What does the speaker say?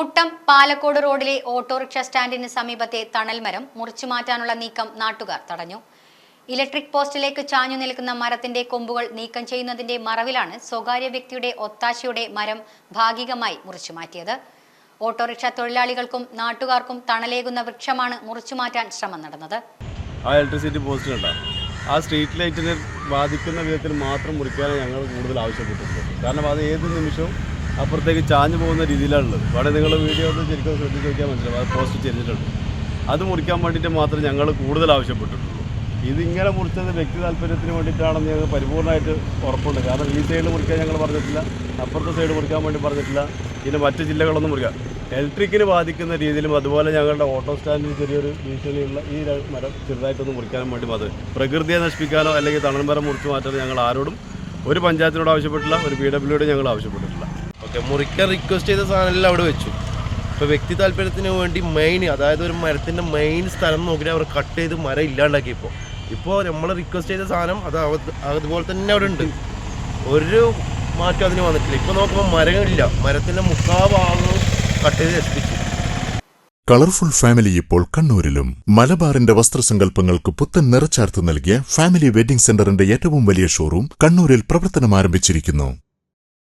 മുട്ടം പാലക്കോട് റോഡിലെ ഓട്ടോറിക്ഷ സ്റ്റാൻഡിന് സമീപത്തെ തണൽമരം മുറിച്ചുമാറ്റാനുള്ള നീക്കം നാട്ടുകാർ തടഞ്ഞു. ഇലക്ട്രിക് പോസ്റ്റിലേക്ക് ചാഞ്ഞു നിൽക്കുന്ന മരത്തിന്റെ കൊമ്പുകൾ നീക്കം ചെയ്യുന്നതിന്റെ മറവിലാണ് സ്വകാര്യ വ്യക്തിയുടെ ഒത്താശയുടെ മരം ഭാഗികമായി മുറിച്ചുമാറ്റിയത്. ഓട്ടോറിക്ഷ തൊഴിലാളികൾക്കും നാട്ടുകാർക്കും തണലേകുന്ന വൃക്ഷമാണ് മുറിച്ചുമാറ്റാൻ ശ്രമം നടന്നത്. ആ ഇലക്ട്രിസിറ്റി പോസ്റ്റ് ആ സ്ട്രീറ്റ് ലൈറ്റിനെ ബാധിക്കുന്ന വിധത്തിൽ മാത്രം മുറിക്കാനാണ് ഞങ്ങൾ കൂടുതൽ ആവശ്യപ്പെട്ടിട്ടുള്ളത്. കാരണം അത് ഏത് നിമിഷവും അപ്പുറത്തേക്ക് ചാഞ്ഞു പോകുന്ന രീതിയിലാണുള്ളത്. അവിടെ നിങ്ങൾ വീഡിയോ ഒന്ന് ശരിക്കും ശ്രദ്ധിച്ച് നോക്കിയാൽ മനസ്സിലാവും. അത് പോസ്റ്റ് ചെയ്തിട്ടുണ്ട്. അത് മുറിക്കാൻ വേണ്ടിയിട്ട് മാത്രം ഞങ്ങൾ കൂടുതൽ ആവശ്യപ്പെട്ടിട്ടുള്ളൂ. ഇതിങ്ങനെ മുറിച്ചത് വ്യക്തി താല്പര്യത്തിന് വേണ്ടിയിട്ടാണെന്ന് ഞങ്ങൾ പരിപൂർണമായിട്ട് ഉറപ്പുണ്ട്. കാരണം ഈ സൈഡിൽ മുറിക്കാൻ ഞങ്ങൾ പറഞ്ഞിട്ടില്ല. അപ്പുറത്തെ സൈഡ് മുറിക്കാൻ വേണ്ടി പറഞ്ഞിട്ടില്ല. പിന്നെ മറ്റ് ജില്ലകളൊന്നും മുറിക്കാം. ഇലക്ട്രിക്കിന് ബാധിക്കുന്ന രീതിയിലും അതുപോലെ ഞങ്ങളുടെ ഓട്ടോ സ്റ്റാൻഡിൽ ചെറിയൊരു ഭീഷണിയുള്ള ഈ മരം ചെറുതായിട്ടൊന്ന് മുറിക്കാനും വേണ്ടി മാത്രം പ്രകൃതിയെ നശിപ്പിക്കാനോ അല്ലെങ്കിൽ തണൽ മരം മുറിച്ചു മാറ്റാനോ ഞങ്ങൾ ആരോടും ഒരു പഞ്ചായത്തിനോട് ആവശ്യപ്പെട്ടില്ല ഒരു പി ഡബ്ല്യുയോട് ഞങ്ങൾ ആവശ്യപ്പെട്ടിട്ടില്ല. ഓക്കെ മുറിക്കാൻ റിക്വസ്റ്റ് ചെയ്ത സാധനമെല്ലാം അവിടെ വെച്ചു. ഇപ്പോൾ വ്യക്തി താല്പര്യത്തിന് വേണ്ടി മെയിൻ അതായത് ഒരു മരത്തിന്റെ മെയിൻ സ്ഥലം നോക്കിയിട്ട് അവർ കട്ട് ചെയ്ത് മരം ഇല്ലാണ്ടാക്കി ഇപ്പോ ഇപ്പോ നമ്മൾ റിക്വസ്റ്റ് ചെയ്ത സാധനം അത് അതുപോലെ തന്നെ അവിടെ ഉണ്ട്. ഒരു മാറ്റം അതിന് വന്നിട്ടില്ല. ഇപ്പോൾ നോക്കുമ്പോൾ മരങ്ങളില്ല. മരത്തിന്റെ മുക്കാ കട്ട് ചെയ്ത് നശിപ്പിച്ചു. കളർഫുൾ ഫാമിലി ഇപ്പോൾ കണ്ണൂരിലും. മലബാറിന്റെ വസ്ത്രസങ്കല്പങ്ങൾക്ക് പുത്തൻ നിറച്ചാർത്ത് നൽകിയ ഫാമിലി വെഡിംഗ് സെന്ററിന്റെ ഏറ്റവും വലിയ ഷോറൂം കണ്ണൂരിൽ പ്രവർത്തനം ആരംഭിച്ചിരിക്കുന്നു